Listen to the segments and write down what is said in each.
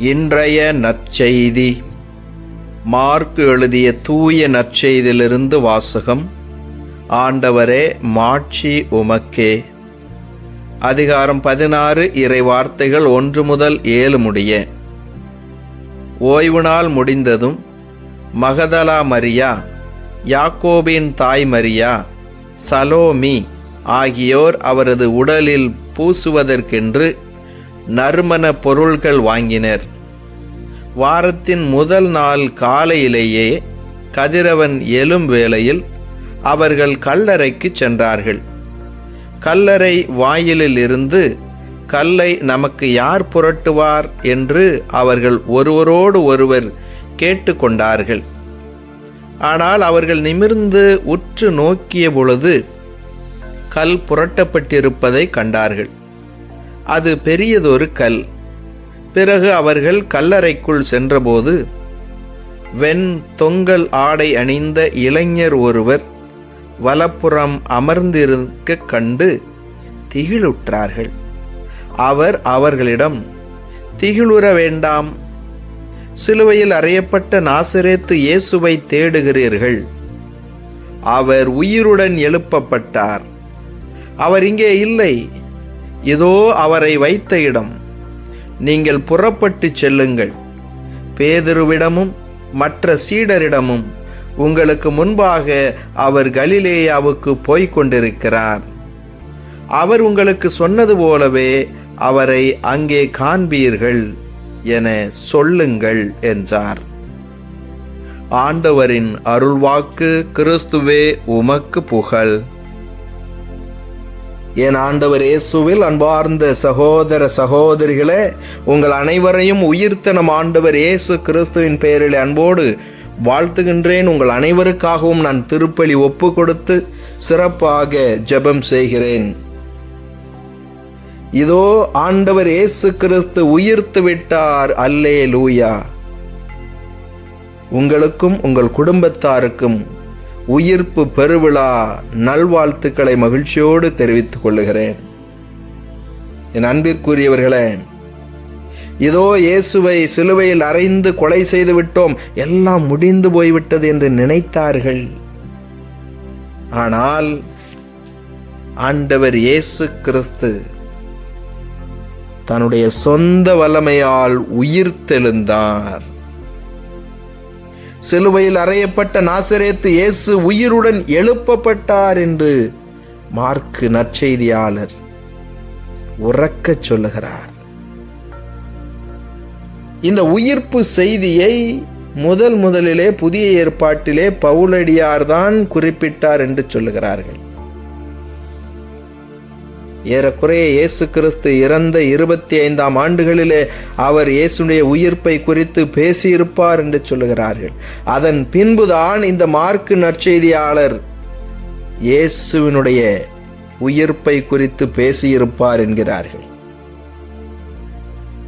இன்றைய நற்செய்தி. மார்க்கு எழுதிய தூய நற்செய்தியிலிருந்து வாசகம். ஆண்டவரே மாட்சி உமக்கே. அதிகாரம் பதினாறு இறை வார்த்தைகள் ஒன்று முதல் ஏழு முடிய. ஓய்வு நாள் முடிந்ததும் மகதலா மரியா யாக்கோபின் தாய் மரியா சலோமி ஆகியோர் அவரது உடலில் பூசுவதற்கென்று நறுமண பொருள்கள் வாங்கினர். வாரத்தின் முதல் நாள் காலையிலேயே கதிரவன் எழும் வேளையில் அவர்கள் கல்லறைக்கு சென்றார்கள். கல்லறை வாயிலில் இருந்து கல்லை நமக்கு யார் புரட்டுவார்? என்று அவர்கள் ஒருவரோடு ஒருவர் கேட்டுக்கொண்டார்கள். ஆனால் அவர்கள் நிமிர்ந்து உற்று நோக்கிய பொழுது கல் புரட்டப்பட்டிருப்பதை கண்டார்கள். அது பெரியதொரு கல். பிறகு அவர்கள் கல்லறைக்குள் சென்றபோது வெண் தொங்கல் ஆடை அணிந்த இளைஞர் ஒருவர் வலப்புறம் அமர்ந்திருக்க கண்டு திகிலுற்றார்கள். அவர் அவர்களிடம் திகிலுற வேண்டாம். சிலுவையில் அறையப்பட்ட நாசிரேத்து இயேசுவை தேடுகிறீர்கள். அவர் உயிருடன் எழுப்பப்பட்டார். அவர் இங்கே இல்லை. இதோ அவரை வைத்த இடம். நீங்கள் புறப்பட்டு செல்லுங்கள். பேதுருவிடமும் மற்ற சீடரிடமும் உங்களுக்கு முன்பாக அவர் கலிலேயாவுக்கு போய்க் கொண்டிருக்கிறார். அவர் உங்களுக்கு சொன்னது போலவே அவரை அங்கே காண்பீர்கள் என சொல்லுங்கள் என்றார். ஆண்டவரின் அருள்வாக்கு கிறிஸ்துவே உமக்கு புகழ். என் ஆண்டவர் இயேசுவில் அன்பார்ந்த சகோதர சகோதரிகளே உங்கள் அனைவரையும் உயிர்த்தனம் ஆண்டவர் இயேசு கிறிஸ்துவின் பெயரில் அன்போடு வாழ்த்துகின்றேன். உங்கள் அனைவருக்காகவும் நான் திருப்பலி ஒப்பு கொடுத்து சிறப்பாக ஜெபம் செய்கிறேன். இதோ ஆண்டவர் இயேசு கிறிஸ்து உயிர்த்து விட்டார். அல்லே லூயா உங்களுக்கும் உங்கள் குடும்பத்தாருக்கும் உயிர்ப்பு பெருவிழா நல்வாழ்த்துக்களை மகிழ்ச்சியோடு தெரிவித்துக் கொள்ளுகிறேன். என் அன்பிற்குரியவர்களே இதோ இயேசுவை சிலுவையில் அறைந்து கொலை செய்து விட்டோம் எல்லாம் முடிந்து போய்விட்டது என்று நினைத்தார்கள். ஆனால் ஆண்டவர் இயேசு கிறிஸ்து தன்னுடைய சொந்த வல்லமையால் உயிர்த்தெழுந்தார் சிலுவையில் அறையப்பட்ட நாசரேத்து இயேசு உயிருடன் எழுப்பப்பட்டார் என்று மார்க்கு நற்செய்தியாளர் உறக்கச் சொல்லுகிறார். இந்த உயிர்ப்பு செய்தியை முதல் முதலிலே புதிய ஏற்பாட்டிலே பவுலடியார் தான் குறிப்பிட்டார் என்று சொல்லுகிறார்கள். ஏறக்குறைய இயேசு கிறிஸ்து இறந்த இருபத்தி ஐந்தாம் ஆண்டுகளிலே அவர் இயேசுடைய உயிர்ப்பை குறித்து பேசியிருப்பார் என்று சொல்லுகிறார்கள். அதன் பின்புதான் இந்த மார்க்கு நற்செய்தியாளர் இயேசுவினுடைய உயிர்ப்பை குறித்து பேசியிருப்பார் என்கிறார்கள்.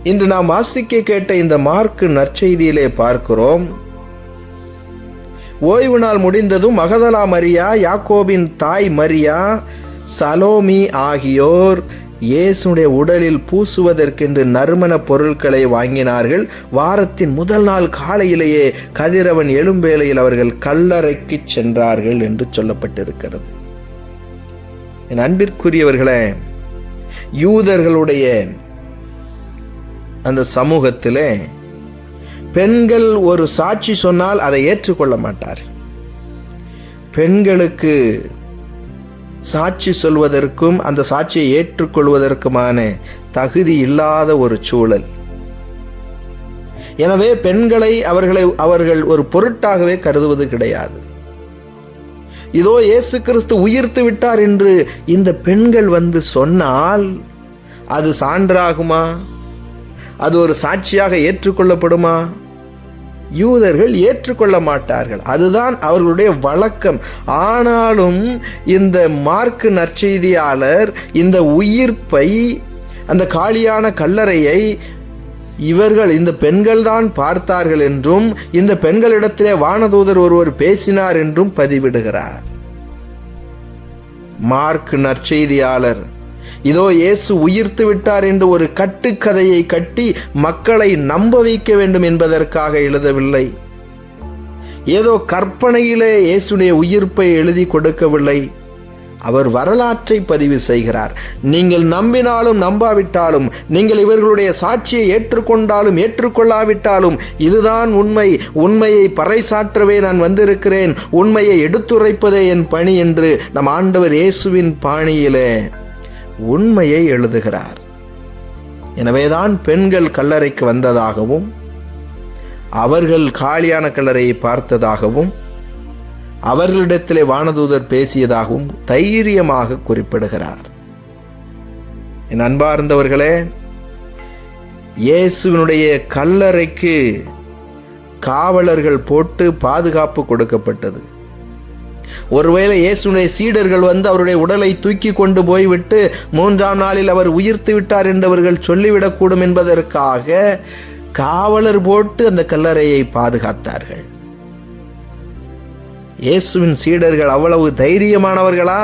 இன்று நாம் வாசிக்க கேட்ட இந்த மார்க்கு நற்செய்தியிலே பார்க்கிறோம். ஓய்வு நாள் முடிந்ததும் மகதலா மரியா யாக்கோபின் தாய் மரியா சலோமி ஆகியோர் இயேசுடைய உடலில் பூசுவதற்கென்று நறுமண பொருட்களை வாங்கினார்கள். வாரத்தின் முதல் நாள் காலையிலேயே கதிரவன் எழும்பேளையில் அவர்கள் கல்லறைக்கு சென்றார்கள் என்று சொல்லப்பட்டிருக்கிறது. என் அன்பிற்குரியவர்களே யூதர்களுடைய அந்த சமூகத்திலே பெண்கள் ஒரு சாட்சி சொன்னால் அதை ஏற்றுக்கொள்ள மாட்டார் பெண்களுக்கு சாட்சி சொல்வதற்கும் அந்த சாட்சியை ஏற்றுக்கொள்வதற்குமான தகுதி இல்லாத ஒரு சூழல். எனவே பெண்களை அவர்களை அவர்கள் ஒரு பொருட்டாகவே கருதுவது கிடையாது. இதோ இயேசு கிறிஸ்து உயிர்த்து விட்டார் என்று இந்த பெண்கள் வந்து சொன்னால் அது சான்றாகுமா? அது ஒரு சாட்சியாக ஏற்றுக்கொள்ளப்படுமா? யூதர்கள் ஏற்றுக்கொள்ள மாட்டார்கள். அதுதான் அவர்களுடைய வழக்கம். ஆனாலும் இந்த மார்க்கு நற்செய்தியாளர் இந்த உயிர்ப்பை அந்த காலியான கல்லறையை இவர்கள் இந்த பெண்கள் தான் பார்த்தார்கள் என்றும் இந்த பெண்களிடத்திலே வானதூதர் ஒருவர் பேசினார் என்றும் பதிவிடுகிறார். மார்க் நற்செய்தியாளர் இதோ இயேசு உயிர்த்து விட்டார் என்று ஒரு கட்டுக்கதையை கட்டி மக்களை நம்ப வைக்க வேண்டும் என்பதற்காக எழுதவில்லை. ஏதோ கற்பனையிலே இயேசுடைய உயிர்ப்பை எழுதி கொடுக்கவில்லை. அவர் வரலாற்றை பதிவு செய்கிறார். நீங்கள் நம்பினாலும் நம்பாவிட்டாலும் நீங்கள் இவர்களுடைய சாட்சியை ஏற்றுக்கொண்டாலும் ஏற்றுக்கொள்ளாவிட்டாலும் இதுதான் உண்மை. உண்மையை பறைசாற்றவே நான் வந்திருக்கிறேன். உண்மையை எடுத்துரைப்பதே என் பணி என்று நம் ஆண்டவர் இயேசுவின் பாணியிலே உண்மையை எழுதுகிறார். எனவேதான் பெண்கள் கல்லறைக்கு வந்ததாகவும் அவர்கள் காலியான கல்லறையை பார்த்ததாகவும் அவர்களிடத்திலே வானதூதர் பேசியதாகவும் தைரியமாக குறிப்பிடுகிறார். என் அன்பார்ந்தவர்களே இயேசுவினுடைய கல்லறைக்கு காவலர்கள் போட்டு பாதுகாப்பு கொடுக்கப்பட்டது. ஒருவேளை இயேசுடைய சீடர்கள் வந்து அவருடைய உடலை தூக்கி கொண்டு போய்விட்டு மூன்றாம் நாளில் அவர் உயிர்த்து விட்டார் என்றவர்கள் சொல்லிவிடக்கூடும் என்பதற்காக காவலர் போட்டு அந்த கல்லறையை பாதுகாத்தார்கள். இயேசுவின் சீடர்கள் அவ்வளவு தைரியமானவர்களா?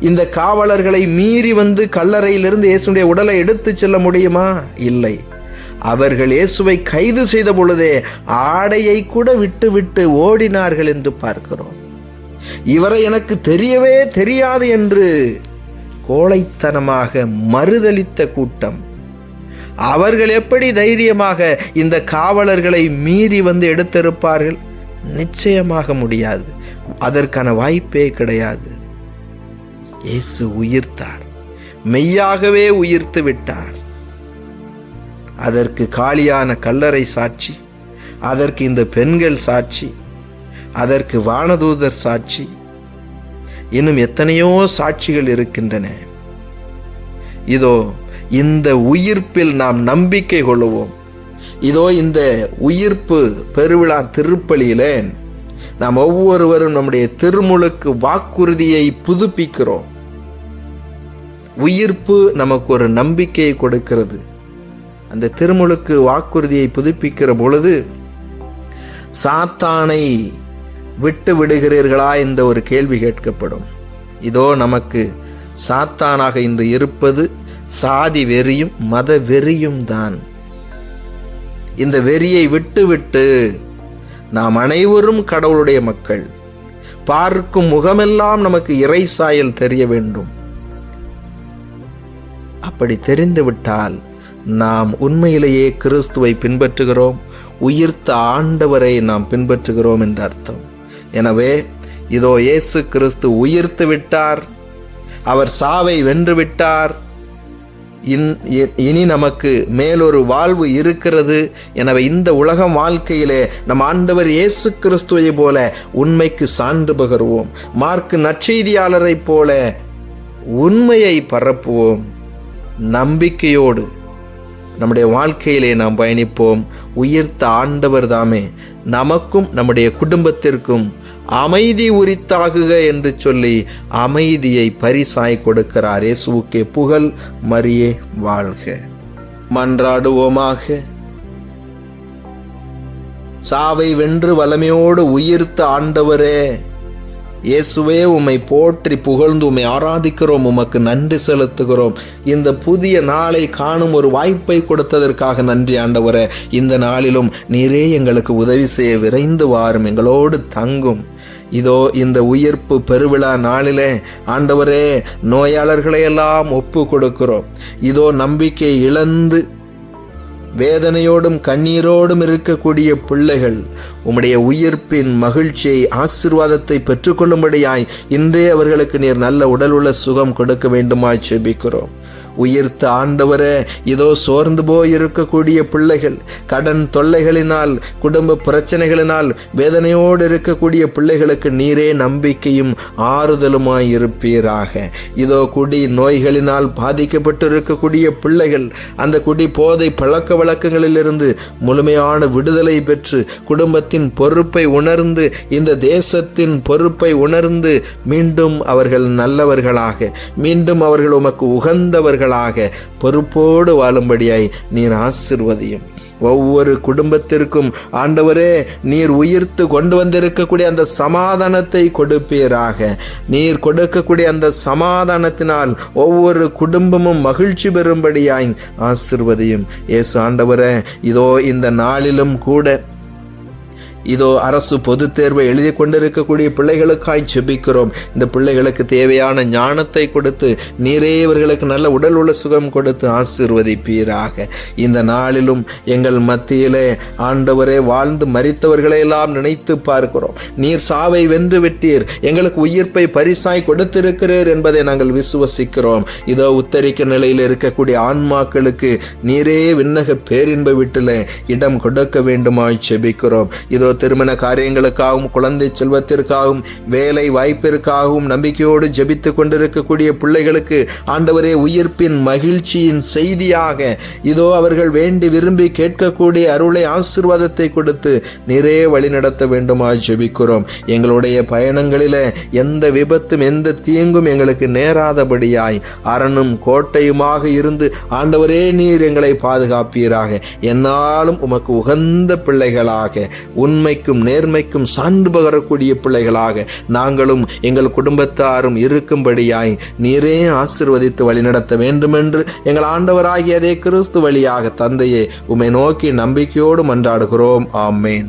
இந்த காவலர்களை மீறி வந்து கல்லறையிலிருந்து இயேசுடைய உடலை எடுத்துச் செல்ல முடியுமா? இல்லை. அவர்கள் இயேசுவை கைது செய்த பொழுதே ஆடையை கூட விட்டு விட்டு ஓடினார்கள் என்று பார்க்கிறோம். இவரை எனக்கு தெரியவே தெரியாது என்று கோழைத்தனமாக மறுதலித்த கூட்டம். அவர்கள் எப்படி தைரியமாக இந்த காவலர்களை மீறி வந்து எடுத்திருப்பார்கள்? நிச்சயமாக முடியாது. அதற்கான வாய்ப்பே கிடையாது. இயேசு உயிர்த்தார். மெய்யாகவே உயிர்த்து விட்டார். அதற்கு காலியான கல்லறை சாட்சி அதற்கு இந்த பெண்கள் சாட்சி அதற்கு வானதூதர் சாட்சி. இன்னும் எத்தனையோ சாட்சிகள் இருக்கின்றன. இதோ இந்த உயிர்ப்பில் நாம் நம்பிக்கை கொள்ளுவோம். இதோ இந்த உயிர்ப்பு பெருவிழா திருப்பலியிலே நாம் ஒவ்வொருவரும் நம்முடைய திருமுழுக்கு வாக்குறுதியை புதுப்பிக்கிறோம். உயிர்ப்பு நமக்கு ஒரு நம்பிக்கையை கொடுக்கிறது. அந்த திருமுழுக்கு வாக்குறுதியை புதுப்பிக்கிற பொழுது சாத்தானை விட்டு விடுகிறீர்களா என்ற ஒரு கேள்வி கேட்கப்படும். இதோ நமக்கு சாத்தானாக இன்று இருப்பது சாதி வெறியும் மத வெறியும் தான். இந்த வெறியை விட்டுவிட்டு நாம் அனைவரும் கடவுளுடைய மக்கள். பார்க்கும் முகமெல்லாம் நமக்கு இறை சாயல் தெரிய வேண்டும். அப்படி தெரிந்துவிட்டால் நாம் உண்மையிலேயே கிறிஸ்துவை பின்பற்றுகிறோம் உயிர்த்த ஆண்டவரை நாம் பின்பற்றுகிறோம் என்ற அர்த்தம். எனவே இதோ இயேசு கிறிஸ்து உயிர்த்து விட்டார். அவர் சாவை வென்று விட்டார். இன்- இனி நமக்கு மேலொரு வாழ்வு இருக்கிறது. எனவே இந்த உலகம் வாழ்க்கையிலே நம் ஆண்டவர் இயேசு கிறிஸ்துவை போல உண்மைக்கு சான்று பகருவோம். மார்க்கு நற்செய்தியாளரைப் போல உண்மையை பரப்புவோம். நம்பிக்கையோடு நம்முடைய வாழ்க்கையிலே நாம் பயணிப்போம். உயிர்த்த ஆண்டவர் தாமே. நமக்கும் நம்முடைய குடும்பத்திற்கும் அமைதி உரித்தாகுக என்று சொல்லி அமைதியை பரிசாய் கொடுக்கிறார். இயேசுவுக்கே புகழ் மரியே வாழ்க. மன்றாடுவோமாக. சாவை வென்று வலமையோடு உயிர்த்த ஆண்டவரே இயேசுவே உம்மை போற்றி புகழ்ந்து உம்மை ஆராதிக்கிறோம் உமக்கு நன்றி செலுத்துகிறோம். இந்த புதிய நாளை காணும் ஒரு வாய்ப்பை கொடுத்ததற்காக நன்றி ஆண்டவரே. இந்த நாளிலும் நீரே எங்களுக்கு உதவி செய்ய விரைந்து வாரும் எங்களோடு தங்கும். இதோ இந்த உயிர்ப்பு பெருவிழா நாளிலே ஆண்டவரே நோயாளர்களை எல்லாம் ஒப்பு கொடுக்கிறோம் இதோ நம்பிக்கை இழந்து வேதனையோடும் கண்ணீரோடும் இருக்கக்கூடிய பிள்ளைகள் உம்முடைய உயிர்ப்பின் மகிழ்ச்சியை ஆசிர்வாதத்தை பெற்றுக்கொள்ளும்படியாய் இன்றே அவர்களுக்கு நீர் நல்ல உடல் உள்ள சுகம் கொடுக்க வேண்டுமாய் செபிக்கிறோம். உயிர்த்த ஆண்டவரே இதோ சோர்ந்து போய் இருக்கக்கூடிய பிள்ளைகள் கடன் தொல்லைகளினால் குடும்ப பிரச்சனைகளினால் வேதனையோடு இருக்கக்கூடிய பிள்ளைகளுக்கு நீரே நம்பிக்கையும் ஆறுதலுமாய் இருப்பீராக. இதோ குடி நோய்களினால் பாதிக்கப்பட்டு இருக்கக்கூடிய பிள்ளைகள் அந்த குடி போதை பழக்க வழக்கங்களிலிருந்து முழுமையான விடுதலை பெற்று குடும்பத்தின் பொறுப்பை உணர்ந்து இந்த தேசத்தின் பொறுப்பை உணர்ந்து மீண்டும் அவர்கள் நல்லவர்களாக மீண்டும் அவர்கள் உமக்கு உகந்தவர்கள் மகன்களாக பொறுப்போடு வாழும்படியாய் நீர் ஆசிர்வதியும். ஒவ்வொரு குடும்பத்திற்கும் ஆண்டவரே நீர் உயிர்த்து கொண்டு வந்திருக்கக்கூடிய அந்த சமாதானத்தை கொடுப்பீராக. நீர் கொடுக்கக்கூடிய அந்த சமாதானத்தினால் ஒவ்வொரு குடும்பமும் மகிழ்ச்சி பெறும்படியாய் ஆசிர்வதியும். ஏசு ஆண்டவரே இதோ இந்த நாளிலும் கூட இதோ அரசு பொதுத் தேர்வை எழுதி கொண்டிருக்கக்கூடிய பிள்ளைகளுக்காய் செபிக்கிறோம் இந்த பிள்ளைகளுக்கு தேவையான ஞானத்தை கொடுத்து நீரே இவர்களுக்கு நல்ல உடல் உள்ள சுகம் கொடுத்து ஆசீர்வதிப்பீராக. இந்த நாளிலும் எங்கள் மத்தியிலே ஆண்டவரே வாழ்ந்து மறித்தவர்களை எல்லாம் நினைத்து பார்க்கிறோம். நீர் சாவை வென்று விட்டீர். எங்களுக்கு உயிர்ப்பை பரிசாய் கொடுத்திருக்கிறீர் என்பதை நாங்கள் விசுவசிக்கிறோம். இதோ உத்தரிக்க நிலையில் இருக்கக்கூடிய ஆன்மாக்களுக்கு நீரே விண்ணக பேரின்ப வீட்டில் இடம் கொடுக்க வேண்டுமாய் செபிக்கிறோம் இதோ திருமண காரியங்களுக்காகவும் குழந்தை செல்வத்திற்காகவும் வேலை வாய்ப்பிற்காகவும் நம்பிக்கையோடு ஜெபித்து கொண்டிருக்கக்கூடிய பிள்ளைகளுக்கு ஆண்டவரே உயிர்ப்பின் மகிழ்ச்சியின் செய்தியாக இதோ அவர்கள் வேண்டி விரும்பி கேட்கக்கூடிய அருளை ஆசிர்வாதத்தை கொடுத்து நிறைய வழிநடத்த வேண்டுமா ஜெபிக்கிறோம். எங்களுடைய பயணங்களில எந்த விபத்தும் எந்த தீங்கும் எங்களுக்கு நேராதபடியாய் அரணும் கோட்டையுமாக இருந்து ஆண்டவரே நீர் எங்களை பாதுகாப்பீராக. என்னாலும் உமக்கு உகந்த பிள்ளைகளாக உண்மைக்கும் நேர்மைக்கும் சான்று பகரக்கூடிய பிள்ளைகளாக நாங்களும் எங்கள் குடும்பத்தாரும் இருக்கும்படியாய் நீரே ஆசிர்வதித்து வழிநடத்த வேண்டுமென்று எங்கள் ஆண்டவராகியதே கிறிஸ்து வழியாக தந்தையே உம்மை நோக்கி நம்பிக்கையோடு மன்றாடுகிறோம் ஆமேன்.